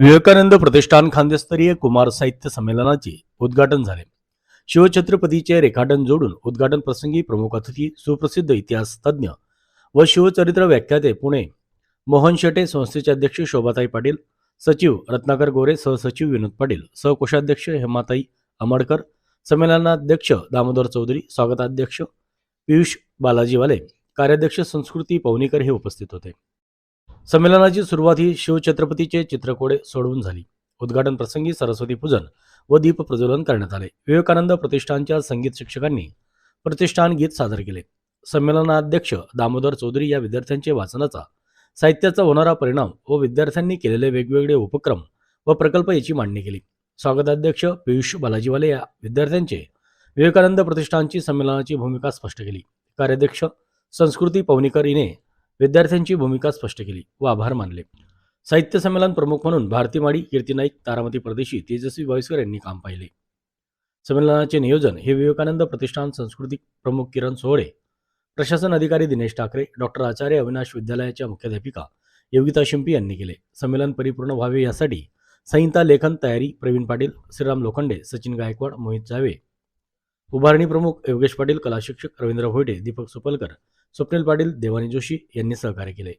विवेकानंद प्रतिष्ठान खांदेस्तरीय कुमार साहित्य संमेलनाचे उद्घाटन झाले. शिवछत्रपतीचे रेखाटन जोडून उद्घाटन प्रसंगी प्रमुख अतिथी सुप्रसिद्ध इतिहास तज्ज्ञ व शिवचरित्र व्याख्याते पुणे मोहन शेटे संस्थेचे अध्यक्ष शोभाताई पाटील सचिव रत्नाकर गोरे सहसचिव विनोद पाटील सहकोषाध्यक्ष हेमाताई अमडकर संमेलनाध्यक्ष दामोदर चौधरी स्वागताध्यक्ष पियुष बालाजीवाले कार्याध्यक्ष संस्कृती पवनीकर हे उपस्थित होते. संमेलनाची सुरुवात ही शिवछत्रपतीचे चित्रकोडे सोडवून झाली. उद्घाटन प्रसंगी सरस्वती पूजन व दीप प्रज्वलन करण्यात आले. विवेकानंद प्रतिष्ठानच्या संगीत शिक्षकांनी प्रतिष्ठान गीत सादर केले. संमेलनाध्यक्ष दामोदर चौधरी या विद्यार्थ्यांचे वाचनाचा साहित्याचा होणारा परिणाम व विद्यार्थ्यांनी केलेले वेगवेगळे उपक्रम व प्रकल्प याची मांडणी केली. स्वागताध्यक्ष पियुष बालाजीवाले या विद्यार्थ्यांचे विवेकानंद प्रतिष्ठानची संमेलनाची भूमिका स्पष्ट केली. कार्याध्यक्ष संस्कृती पवनीकर हिने विद्यार्थ्यांची भूमिका स्पष्ट केली व आभार मानले. साहित्य संमेलन प्रमुख म्हणून भारती माडी कीर्ती नाईक तारामती परदेशी तेजस्वी वायसकर यांनी काम पाहिले. संमेलनाचे नियोजन हे विवेकानंद प्रतिष्ठान सांस्कृतिक प्रमुख किरण सोहळे प्रशासन अधिकारी दिनेश ठाकरे डॉक्टर आचार्य अविनाश विद्यालयाच्या मुख्याध्यापिका योगिता शिंपी यांनी केले. संमेलन परिपूर्ण व्हावे यासाठी संहिता लेखन तयारी प्रवीण पाटील श्रीराम लोखंडे सचिन गायकवाड मोहित जावे. उभारणी प्रमुख योगेश पाटील कला शिक्षक रवींद्र भोयटे दीपक सुपलकर स्वप्नील पाटील देवानी जोशी यांनी सहकार्य केले